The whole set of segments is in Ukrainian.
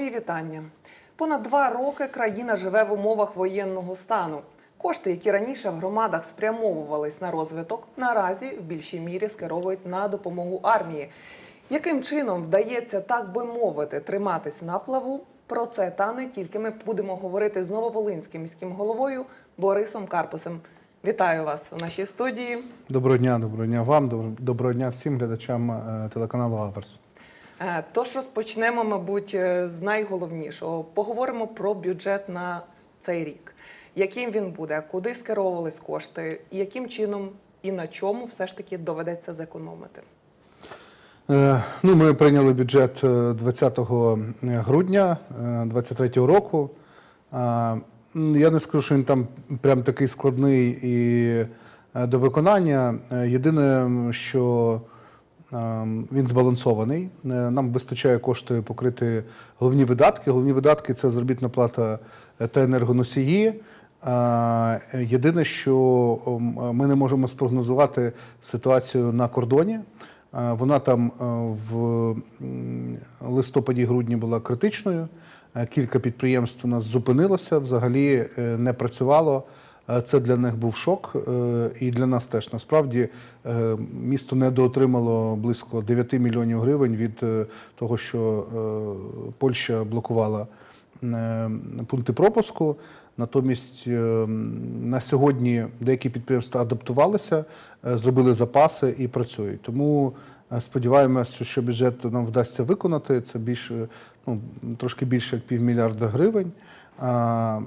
Мої вітання. Понад два роки країна живе в умовах воєнного стану. Кошти, які раніше в громадах спрямовувались на розвиток, наразі в більшій мірі скеровують на допомогу армії. Яким чином вдається, так би мовити, триматись на плаву? Про це та не тільки ми будемо говорити з нововолинським міським головою Борисом Карпусем. Вітаю вас у нашій студії. Доброго дня, доброго дня вам, добро- доброго дня всім глядачам е, телеканалу Аверс. Е, Тож розпочнемо, мабуть, е, з найголовнішого. Поговоримо про бюджет на цей рік. Яким він буде, куди скеровувались кошти, яким чином і на чому все ж таки доведеться зекономити. Е, Ну, ми прийняли бюджет е, 20 грудня 2023 року. Я не скажу, що він там прям такий складний і до виконання. Єдине, що він збалансований. Е, Нам вистачає коштів покрити головні видатки. Головні видатки це заробітна плата е, та енергоносії. Е, Єдине, що е, ми не можемо спрогнозувати ситуацію на кордоні. Вона там в листопаді-грудні була критичною. Кілька підприємств у нас зупинилося, взагалі не працювало. Е, Це для них був шок, е, і для нас теж насправді е, місто недоотримало близько 9 мільйонів гривень від того, що Польща блокувала пункти пропуску. Натомість на сьогодні деякі підприємства адаптувалися, зробили запаси і працюють. Тому сподіваємося, що бюджет нам вдасться виконати. Це більше ну трошки більше як півмільярда гривень.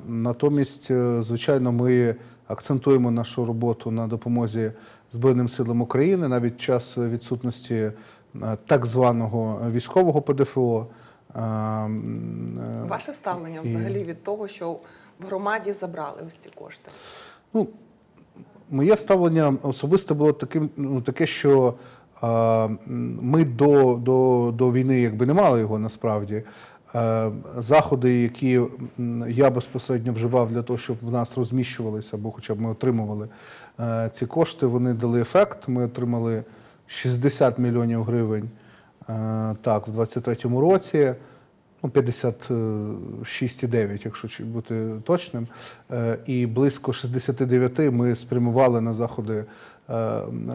Натомість, е, звичайно, ми акцентуємо нашу роботу на допомозі Збройним силам України навіть час відсутності е, так званого військового ПДФО. Е, Ваше ставлення і- взагалі від того, що в громаді забрали ось ці кошти. Ну, моє ставлення особисто було таким, ну, таке, що ми до, до, до війни якби не мали його насправді. Е, Заходи, які я безпосередньо вживав для того, щоб в нас розміщувалися, або хоча б ми отримували е, ці кошти, вони дали ефект. Ми отримали 60 мільйонів гривень е, так, в 23-му році. Ну, 56,9, якщо бути точним. І близько 69 ми спрямували на заходи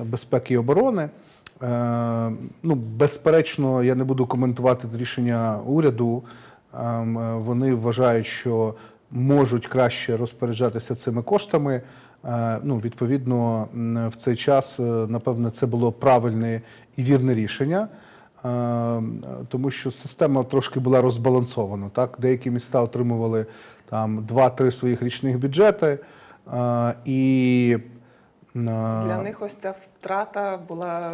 безпеки і оборони. Е, Ну, безперечно, я не буду коментувати рішення уряду. Ем, е, Вони вважають, що можуть краще розпоряджатися цими коштами. Е, Ну, відповідно, в цей час, напевне, це було правильне і вірне рішення. Е, тому що система трошки була розбалансована. Так? Деякі міста отримували там 2-3 своїх річних бюджети. І Для них ось ця втрата була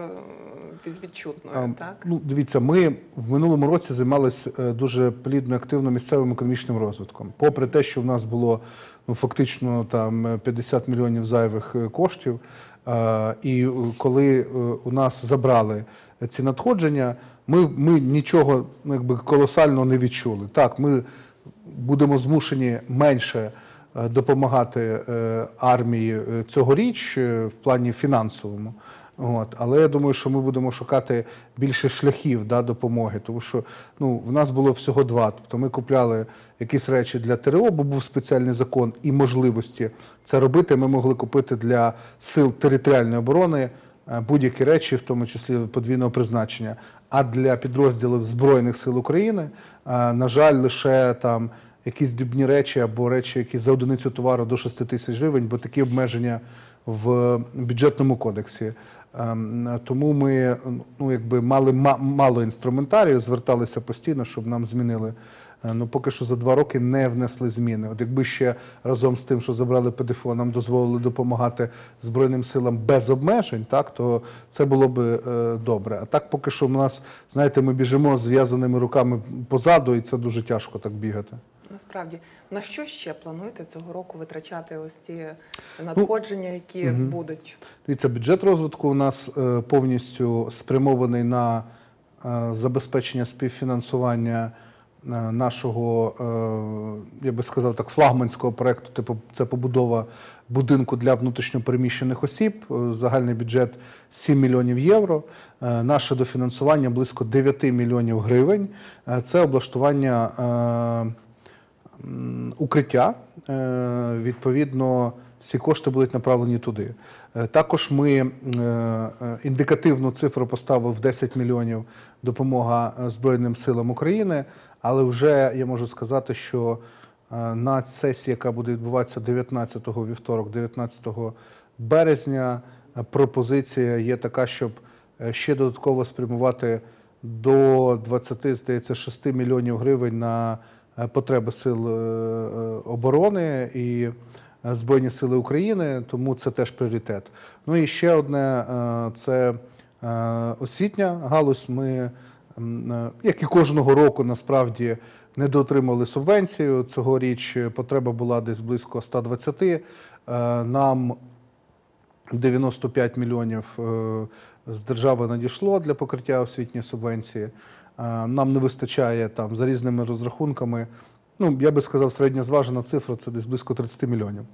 е, відчутною, так? Ну, дивіться, ми в минулому році займалися е, дуже плідно активно місцевим економічним розвитком. Попри те, що в нас було ну, фактично там е, 50 мільйонів зайвих е, коштів. е, І е, коли е, у нас забрали ці надходження, ми, ми нічого ну, якби колосально не відчули. Так, ми будемо змушені менше е, допомагати е, армії е, цьогоріч е, в плані фінансовому. От. Але я думаю, що ми будемо шукати більше шляхів да, допомоги, тому що ну, в нас було всього два. Тобто ми купляли якісь речі для ТРО, бо був спеціальний закон і можливості це робити. Ми могли купити для сил територіальної оборони е, будь-які речі, в тому числі подвійного призначення. А для підрозділів Збройних сил України, е, на жаль, лише там якісь дрібні речі або речі, які за одиницю товару до 6 тисяч гривень, бо такі обмеження в бюджетному кодексі. Ем, Тому ми ну, якби мали ма- мало інструментарію, зверталися постійно, щоб нам змінили. Е, Ну, поки що за два роки не внесли зміни. От якби ще разом з тим, що забрали ПДФО, нам дозволили допомагати Збройним силам без обмежень, так то це було б е, добре. А так, поки що в нас, знаєте, ми біжимо з зв'язаними руками позаду, і це дуже тяжко так бігати. Насправді, на що ще плануєте цього року витрачати ось ці Ну, надходження, які будуть? Дивіться, бюджет розвитку у нас е, повністю спрямований на е, забезпечення співфінансування нашого, е, я би сказав так, флагманського проекту, типу це побудова будинку для внутрішньопереміщених осіб. Е, Загальний бюджет 7 мільйонів євро. Е, Наше дофінансування близько 9 мільйонів гривень. Е, Це облаштування е, укриття. Е, Відповідно, всі кошти будуть направлені туди. Е, Також ми е, е, індикативну цифру поставили в 10 мільйонів допомога Збройним силам України, але вже я можу сказати, що на сесії, яка буде відбуватися 19-го вівторок, 19 березня, пропозиція є така, щоб ще додатково спрямувати до 20, здається, 6 мільйонів гривень на потреби сил оборони і Збройні Сили України, тому це теж пріоритет. Ну і ще одне е, це е, освітня галузь. Ми, е, як і кожного року, насправді недоотримали субвенцію. Цьогоріч потреба була десь близько 120. Е, Нам 95 мільйонів е, з держави надійшло для покриття освітньої субвенції. Е, Нам не вистачає там за різними розрахунками. Ну, я би сказав, середньозважена цифра це десь близько 30 мільйонів.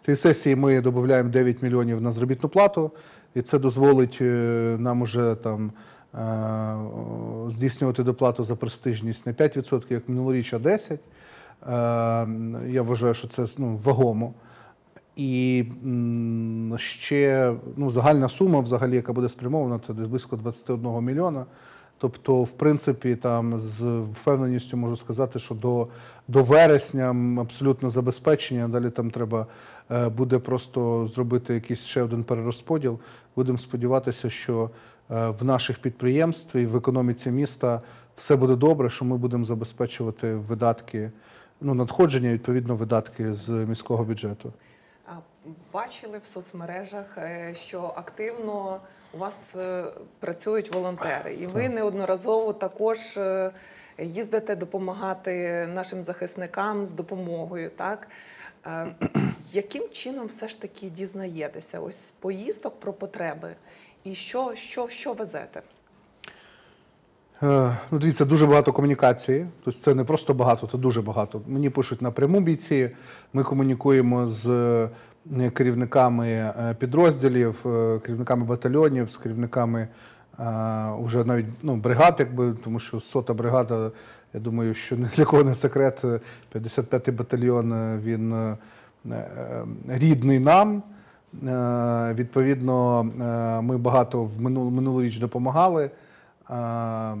Цій сесії ми додаємо 9 мільйонів на заробітну плату, і це дозволить е, нам уже там е, здійснювати доплату за престижність не 5%, як минулоріч, а 10%. Е, Я вважаю, що це ну, вагомо. І ще ну, загальна сума, взагалі, яка буде спрямована, це десь близько 21 мільйона. Тобто, в принципі, там з впевненістю можу сказати, що до, до вересня абсолютно забезпечення. Далі там треба е, буде просто зробити якийсь ще один перерозподіл. Будемо сподіватися, що е, в наших підприємств і в економіці міста все буде добре, що ми будемо забезпечувати видатки, ну надходження, відповідно, видатки з міського бюджету. Бачили в соцмережах, е, що активно у вас е, працюють волонтери, і ви неодноразово також е, їздите допомагати нашим захисникам з допомогою. Так яким чином все ж таки дізнаєтеся? Ось з поїздок про потреби, і що, що, що везете? Ну, дивіться, дуже багато комунікації. Тобто це не просто багато, це дуже багато. Мені пишуть напряму бійці. Ми комунікуємо з керівниками е, підрозділів, е, керівниками батальйонів, з керівниками е, уже навіть ну, бригад, якби, тому що сота бригада, я думаю, що ні для кого не секрет. е, 55-й батальйон е, він е, е, рідний нам. Е, Відповідно, е, ми багато в минул, минулоріч допомагали. Е,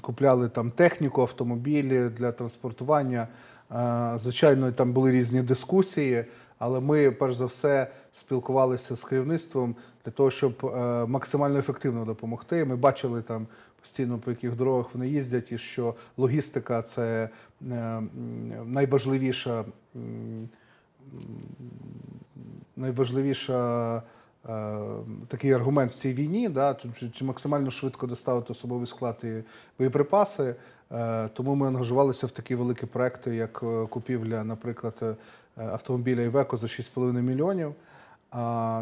Купляли там техніку, автомобілі для транспортування. Е, Звичайно, там були різні дискусії, але ми, перш за все, спілкувалися з керівництвом для того, щоб е, максимально ефективно допомогти. Ми бачили там постійно, по яких дорогах вони їздять, і що логістика це е, найважливіша. найважливіша такий аргумент в цій війні, да, чи- максимально швидко доставити особовий склад і боєприпаси. Е, тому ми ангажувалися в такі великі проекти, як е, купівля, наприклад, е, автомобіля Івеко за 6,5 мільйонів.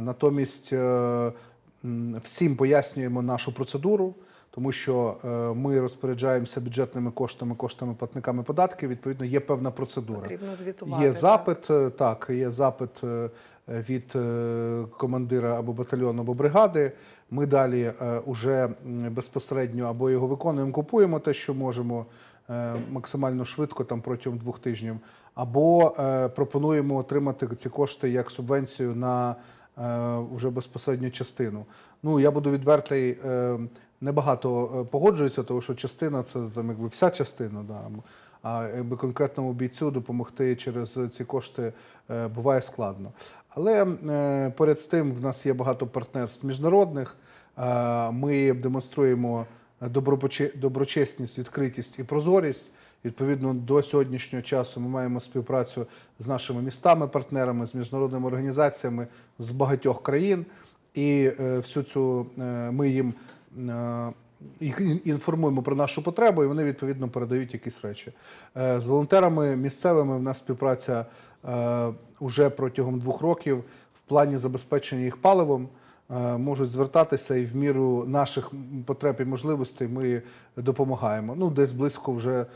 Натомість е, всім пояснюємо нашу процедуру. Тому що е, ми розпоряджаємося бюджетними коштами, коштами платниками податків. Відповідно, є певна процедура. Потрібно звітувати. Є запит, е, так, є запит е, від командира або батальйону, або бригади. Ми далі уже безпосередньо або його виконуємо, купуємо те, що можемо максимально швидко, там протягом двох тижнів, або е, пропонуємо отримати ці кошти як субвенцію на е, уже безпосередню частину. Ну я буду відвертий. е, Небагато е, погоджуються, тому що частина це там якби вся частина. Да. А якби конкретному бійцю допомогти через ці кошти е, буває складно. Але е, поряд з тим в нас є багато партнерств міжнародних. Ми демонструємо доброчесність, відкритість і прозорість. Відповідно до сьогоднішнього часу ми маємо співпрацю з нашими містами, партнерами, з міжнародними організаціями з багатьох країн. І всю цю ми їм їх інформуємо про нашу потребу, і вони відповідно передають якісь речі. Е, З волонтерами місцевими в нас співпраця е, уже протягом двох років в плані забезпечення їх паливом. Е, Можуть звертатися і в міру наших потреб і можливостей ми допомагаємо. Ну, десь близько вже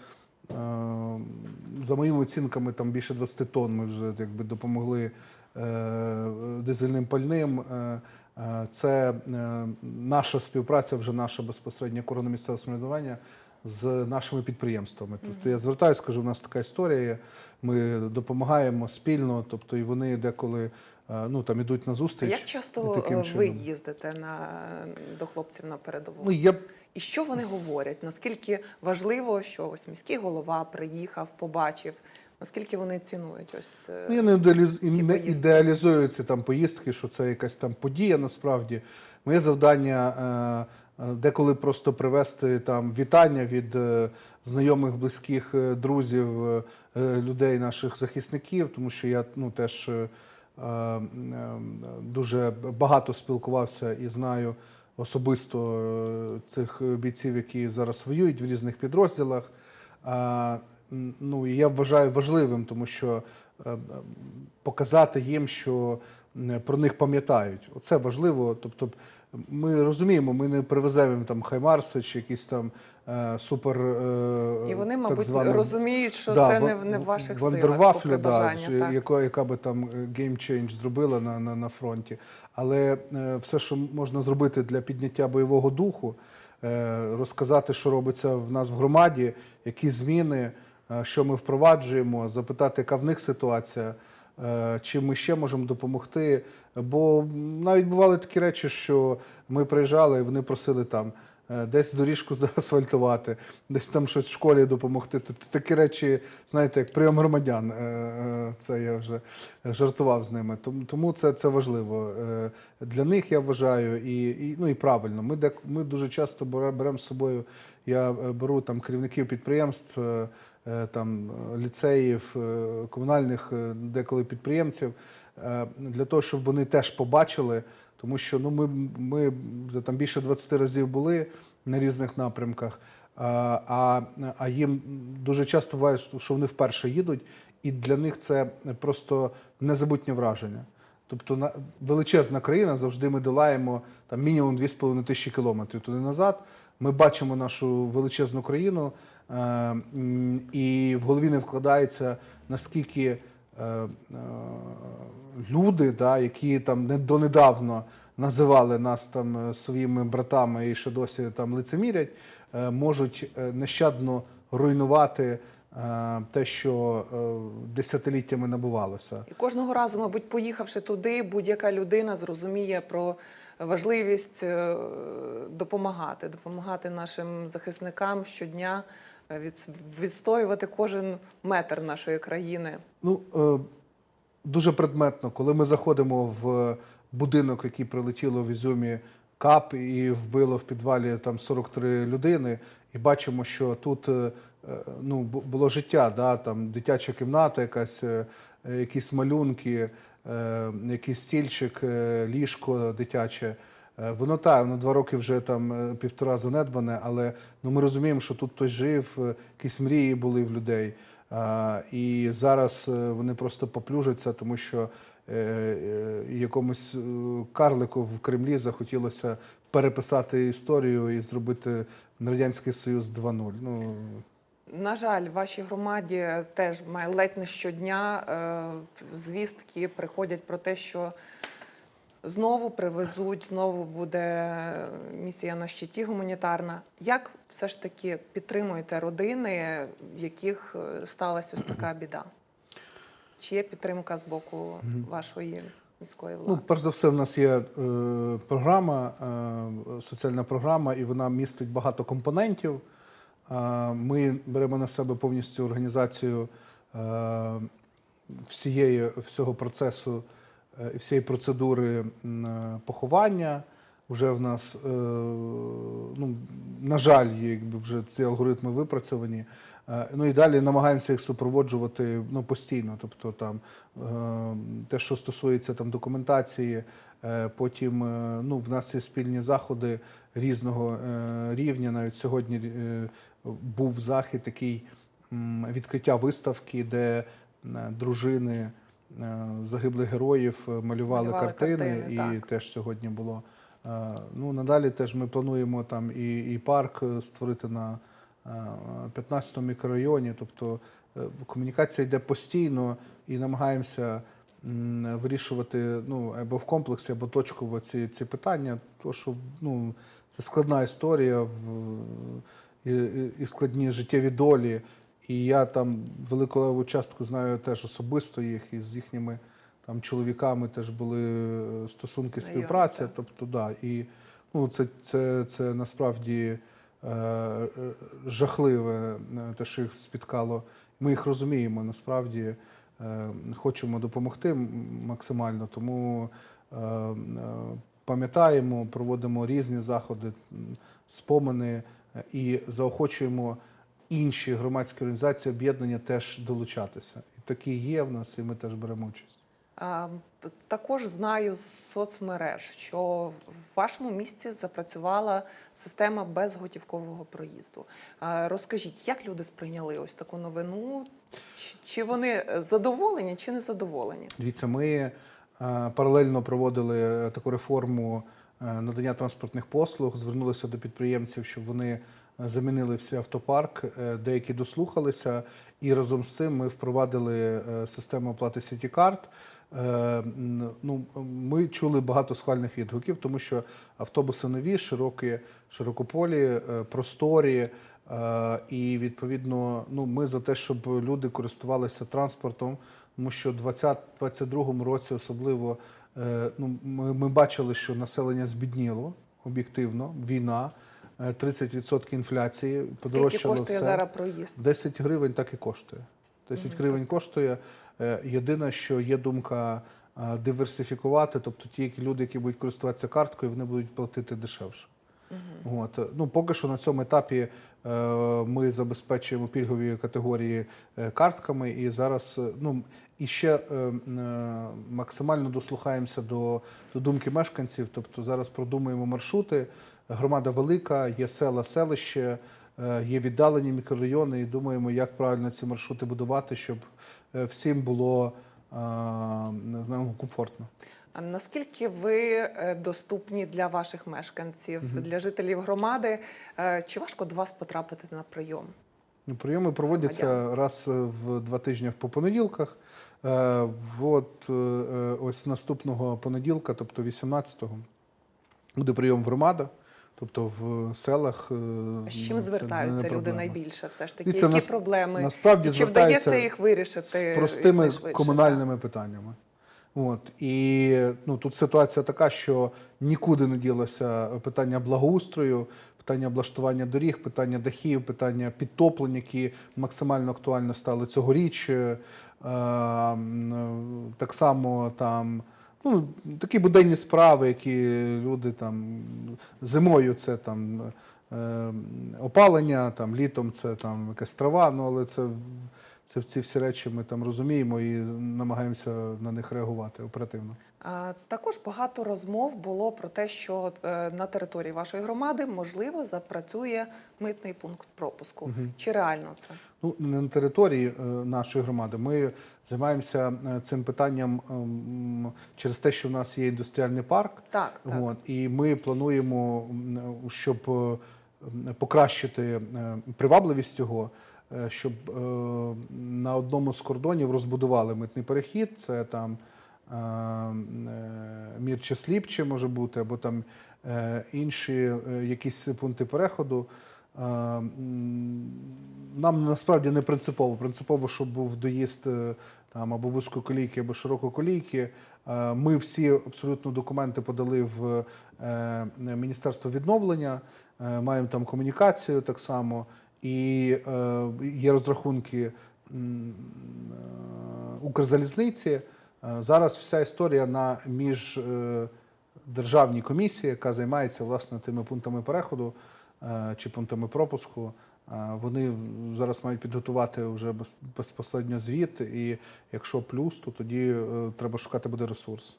За моїми оцінками, там більше 20 тонн ми вже якби допомогли е, дизельним пальним. Е, Це е, наша співпраця, вже наша безпосередня корона місцевого самоврядування з нашими підприємствами. Тобто я звертаюся, кажу, у нас така історія. є. Ми допомагаємо спільно, тобто і вони деколи е, ну там ідуть на А зустріч. як часто таким ви чином. їздите на, до хлопців на передову? Ну я І що вони говорять? Наскільки важливо, що ось міський голова приїхав, побачив? Наскільки вони цінують ось е, Ну, я не, ці не ідеалізую ці там поїздки, що це якась там подія насправді. Моє завдання е, е, деколи просто привезти там вітання від знайомих, близьких друзів, людей, наших захисників, тому що я ну, теж дуже багато спілкувався і знаю особисто цих бійців, які зараз воюють в різних підрозділах. Ну, і я вважаю важливим, тому що е, е, показати їм, що про них пам'ятають. Оце важливо. Тобто, ми розуміємо, ми не привеземо їм там Хаймарси чи якісь там е, супер. Е, і вони, так мабуть, звані- розуміють, що Да, це не, в- не в ваших силах, да, бажання. так. яка, яка би там геймчейндж зробила на, на, на фронті. Але е, все, що можна зробити для підняття бойового духу, е, розказати, що робиться в нас в громаді, які зміни, е, що ми впроваджуємо, запитати, яка в них ситуація. е, Чим ми ще можемо допомогти? Бо навіть бували такі речі, що ми приїжджали і вони просили там е, десь доріжку заасфальтувати, десь там щось в школі допомогти. Тобто такі речі, знаєте, як прийом громадян. Е, е, Це я вже жартував з ними. Тому- це, це важливо. Е, Для них я вважаю, і, і, ну, і правильно. Ми, ми дуже часто беремо з собою. Я е, беру там керівників підприємств, е, е, там е, ліцеїв, е, комунальних е, деколи підприємців е, для того, щоб вони теж побачили. Тому що ну, ми, ми там більше 20 разів були на різних напрямках, а, а, їм дуже часто буває, що вони вперше їдуть, і для них це просто незабутнє враження. Тобто на, величезна країна, завжди ми долаємо там, мінімум 2,5 тисячі кілометрів туди назад. Ми бачимо нашу величезну країну, е, і в голові не вкладається наскільки е, е, люди, да, які там не донедавно називали нас там своїми братами і ще досі там лицемірять, можуть нещадно руйнувати те, що десятиліттями набувалося. І кожного разу, мабуть, поїхавши туди, будь-яка людина зрозуміє про важливість е, допомагати, допомагати нашим захисникам щодня е, відстоювати кожен метр нашої країни. Ну, е, дуже предметно, коли ми заходимо в будинок, який прилетіло в Ізюмі КАП і вбило в підвалі там 43 людини, і бачимо, що тут ну, було життя, да, там дитяча кімната, якась, якісь малюнки, якийсь стільчик, е, ліжко дитяче. Е, Воно так, воно два роки вже там е, півтора занедбане, але ну, ми розуміємо, що тут хтось жив, е, якісь мрії були в людей. А, і зараз е, вони просто поплюжаться, тому що е, е, якомусь е, карлику в Кремлі захотілося переписати історію і зробити Радянський Союз 2.0. Ну, На жаль, в вашій громаді теж має ледь не щодня е, звістки приходять про те, що знову привезуть, знову буде місія на щиті гуманітарна. Як все ж таки підтримуєте родини, в яких е, сталася ось така біда? Чи є підтримка з боку вашої міської влади? Ну, перш за все, в нас є е, програма, е, соціальна програма, і вона містить багато компонентів. Ми беремо на себе повністю організацію е, всієї, всього процесу е, і всієї процедури е, поховання. Вже в нас, ну, на жаль, якби вже ці алгоритми випрацьовані. Ну і далі намагаємося їх супроводжувати ну, постійно. Тобто там те, що стосується там документації, потім ну, в нас є спільні заходи різного рівня. Навіть сьогодні був захід такий відкриття виставки, де е, дружини е, загиблих героїв е, малювали, Малювали картини, картини, і так. теж сьогодні було. Ну, надалі теж ми плануємо там і, і парк створити на, е, 15 мікрорайоні. Тобто комунікація йде постійно і намагаємося вирішувати ну, або в комплексі, або точково ці, ці питання. Тому що ну, це складна історія і, і- складні життєві долі. І я там велику леву частку знаю теж особисто їх, і з їхніми там чоловіками теж були е, стосунки Знайомі, співпраці. так. Тобто, да, і ну, це, це, це насправді е, жахливе, е, те, що їх спіткало. Ми їх розуміємо, насправді е, хочемо допомогти максимально, тому е, пам'ятаємо, проводимо різні заходи, спомини і заохочуємо інші громадські організації, об'єднання теж долучатися. І такі є в нас, і ми теж беремо участь. Також знаю з соцмереж, що в вашому місті запрацювала система безготівкового проїзду. Розкажіть, як люди сприйняли ось таку новину? Чи, вони задоволені, чи не задоволені? Дивіться, ми е, паралельно проводили таку реформу е, надання транспортних послуг, звернулися до підприємців, щоб вони е, замінили всі автопарк. Е, Деякі дослухалися, і разом з цим ми впровадили е, систему оплати сіті-карт. Е, Ну, ми чули багато схвальних відгуків, тому що автобуси нові, широкі, широкополі, е, просторі. Е, І відповідно, ну ми за те, щоб люди користувалися транспортом, тому що в 2022 році особливо е, ну, ми, ми бачили, що населення збідніло об'єктивно, війна, е, 30% інфляції, Скільки коштує все. зараз проїзд? 10 гривень так і коштує. 10 Мгм, гривень коштує. Е, Єдине, що є думка е, диверсифікувати, тобто ті які люди, які будуть користуватися карткою, вони будуть платити дешевше. От. Ну, поки що на цьому етапі е, ми забезпечуємо пільгові категорії е, картками, і зараз е, ну, і ще е, е, максимально дослухаємося до, до думки мешканців. Тобто зараз продумуємо маршрути. Громада велика, є села, селище, е, є віддалені мікрорайони, і думаємо, як правильно ці маршрути будувати, щоб всім було не комфортно. Наскільки ви е, доступні для ваших мешканців, для жителів громади? Е, Чи важко до вас потрапити на прийом? Ну, Прийоми проводяться Громадян. раз е, в два тижні по понеділках. От ось наступного понеділка, тобто 18-го, буде прийом в громадах, тобто в селах. з чим звертаються люди проблема. найбільше? Все ж таки, Дивіться, які нас- проблеми? Насправді чи вдається їх вирішити з простими комунальними питаннями. От і ну тут ситуація така, що нікуди не ділося питання благоустрою, питання облаштування доріг, питання дахів, питання підтоплень, які максимально актуально стали цьогоріч. Е, так само там. Ну, такі буденні справи, які люди там зимою це там е, опалення, там літом це там якась трава, ну але це це ці всі речі ми там розуміємо і намагаємося на них реагувати оперативно. А, Також багато розмов було про те, що е, на території вашої громади можливо запрацює митний пункт пропуску. Чи реально це? Ну не на території е, нашої громади. Ми займаємося е, цим питанням ем, через те, що в нас є індустріальний парк. Так, так. От, і ми плануємо, щоб покращити привабливість е, щоб е, на одному з кордонів розбудували митний перехід. Це там е, е, Мірче Сліпче може бути, або там е, інші е, якісь пункти переходу. Е, Нам насправді не принципово. Принципово, щоб був доїзд е, там або вузькоколійки, або ширококолійки. Е, Ми всі абсолютно документи подали в е, Міністерство відновлення, е, маємо там комунікацію так само, і е, є розрахунки е, Укрзалізниці. Е, Зараз вся історія на міждержавній комісії, яка займається власне тими пунктами переходу чи пунктами пропуску. Вони зараз мають підготувати вже без- безпосередньо звіт, і якщо плюс, то тоді треба шукати буде ресурс.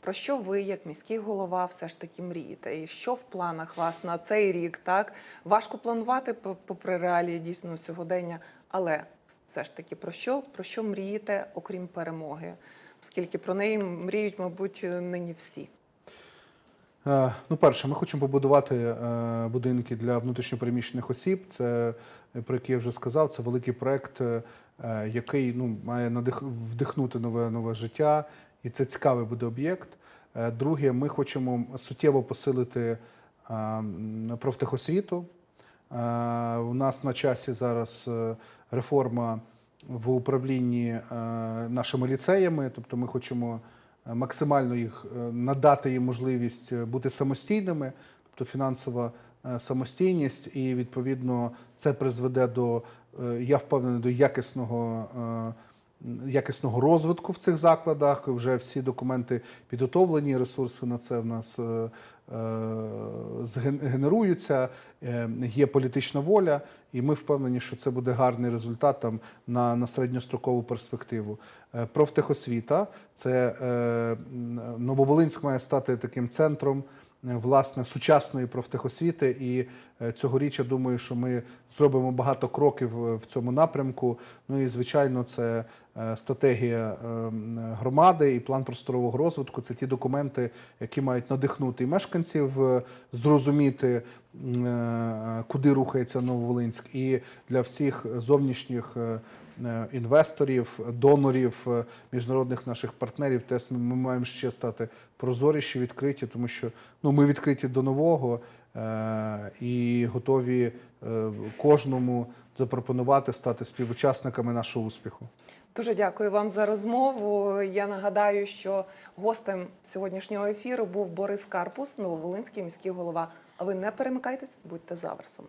Про що ви, як міський голова, все ж таки мрієте? І що в планах вас на цей рік? Так важко планувати попри реалії дійсно сьогодення, але все ж таки про що, про що мрієте, окрім перемоги? Оскільки про неї мріють, мабуть, нині всі. Е, Ну, перше, ми хочемо побудувати е, будинки для внутрішньопереміщених осіб. Це про який я вже сказав. Це великий проект, е, який ну має надих вдихнути нове нове життя, і це цікавий буде об'єкт. Е, Друге, ми хочемо суттєво посилити е, профтехосвіту. Е, У нас на часі зараз реформа в управлінні нашими ліцеями, тобто ми хочемо максимально їх надати їм можливість бути самостійними, тобто фінансова самостійність, і відповідно це призведе до, я впевнений, до якісного. Якісного розвитку в цих закладах вже всі документи підготовлені, ресурси на це в нас е, е, генеруються, е, є політична воля, і ми впевнені, що це буде гарний результат там на, на середньострокову перспективу. Профтехосвіта це Нововолинськ має стати таким центром. Власне, сучасної профтехосвіти, і цьогоріч я думаю, що ми зробимо багато кроків е, в цьому напрямку. Ну і звичайно, це е, стратегія е, громади і план просторового розвитку. Це ті документи, які мають надихнути мешканців, е, зрозуміти, е, куди рухається Нововолинськ, і для всіх зовнішніх. е, е, Інвесторів, донорів, е, міжнародних наших партнерів, теж ми, маємо ще стати прозоріші, відкриті, тому що ну ми відкриті до нового е, і готові е, кожному запропонувати стати співучасниками нашого успіху. Дуже дякую вам за розмову. Я нагадаю, що гостем сьогоднішнього ефіру був Борис Карпус, Нововолинський міський голова. А ви не перемикайтесь, будьте за версом.